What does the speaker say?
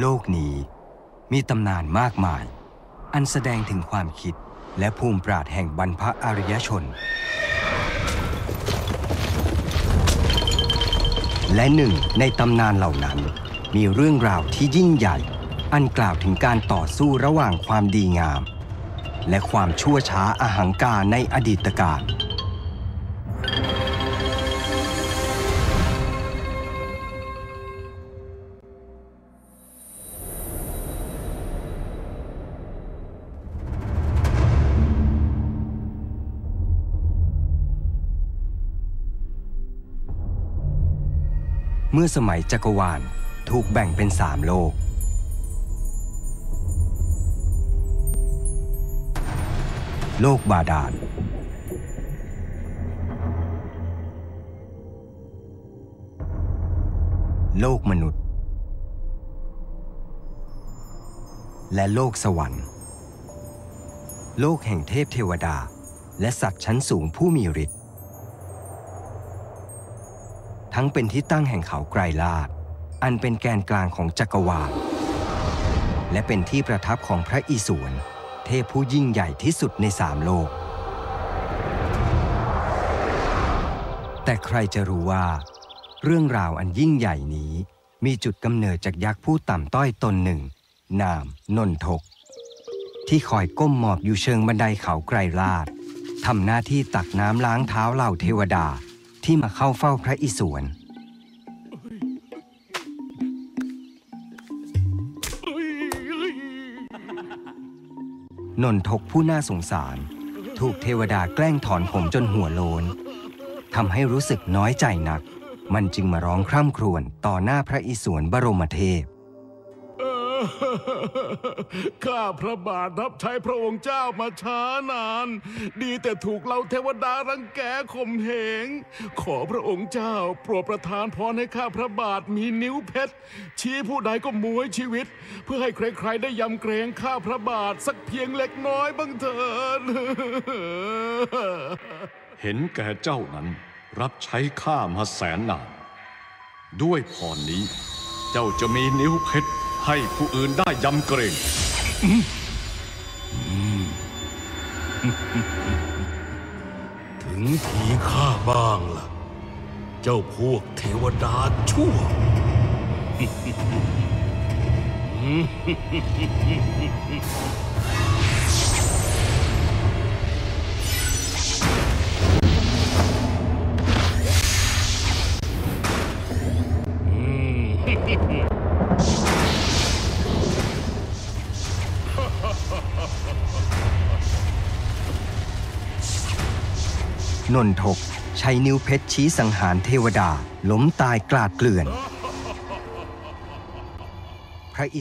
โลกนี้มีตำนานมากมาย อันแสดงถึงความคิดและภูมิปราดแห่งบรรพอารยชน และหนึ่งในตำนานเหล่านั้น มีเรื่องราวที่ยิ่งใหญ่ อันกล่าวถึงการต่อสู้ระหว่างความดีงาม และความชั่วช้าอาหังการในอดีตการ เมื่อสมัยจักรวาลถูกแบ่งเป็นสามโลก โลกบาดาล โลกมนุษย์ และโลกสวรรค์ โลกแห่งเทพเทวดา และสัตว์ชั้นสูงผู้มีฤทธิ์ ทั้งเป็นที่ตั้งแห่งเขาไกรลาดอันเป็นแกนกลางของจักรวาล และเป็นที่ประทับของพระอิศวรเทพผู้ยิ่งใหญ่ที่สุดในสามโลก แต่ใครจะรู้ว่า เรื่องราวอันยิ่งใหญ่นี้มีจุดกำเนิดจากยักษ์ผู้ต่ำต้อยตนหนึ่ง นามนนทก ที่คอยก้มหมอบอยู่เชิงบันไดเขาไกรลาดทำหน้าที่ตักน้ำล้างเท้าเหล่าเทวดา ที่มาเข้าเฝ้าพระอิศวรนนทกผู้น่าสงสาร ถูกเทวดาแกล้งถอนผมจนหัวโลนทำให้รู้สึกน้อยใจนัก มันจึงมาร้องคร่ำครวญต่อหน้าพระอิศวรบรมเทพ ข้าพระบาทรับใช้พระองค์เจ้ามาช้านาน ดีแต่ถูกเราเทวดารังแกข่มเหง ขอพระองค์เจ้าโปรดประทานพรให้ข้าพระบาทมีนิ้วเพชร ชี้ผู้ใดก็มวยชีวิต เพื่อให้ใครๆได้ยำเกรงข้าพระบาทสักเพียงเล็กน้อยบ้างเถิดเห็นแก่เจ้านั้นรับใช้ข้ามาแสนนาน ด้วยพรนี้เจ้าจะมีนิ้วเพชร ให้ผู้อื่นได้ยำเกรงถึงทีข้าบ้างล่ะ เจ้าพวกเทวดาชั่ว นนทกใช้นิ้วเพชรชี้สังหารเทวดาล้มตายกลาดเกลื่อน พระอิ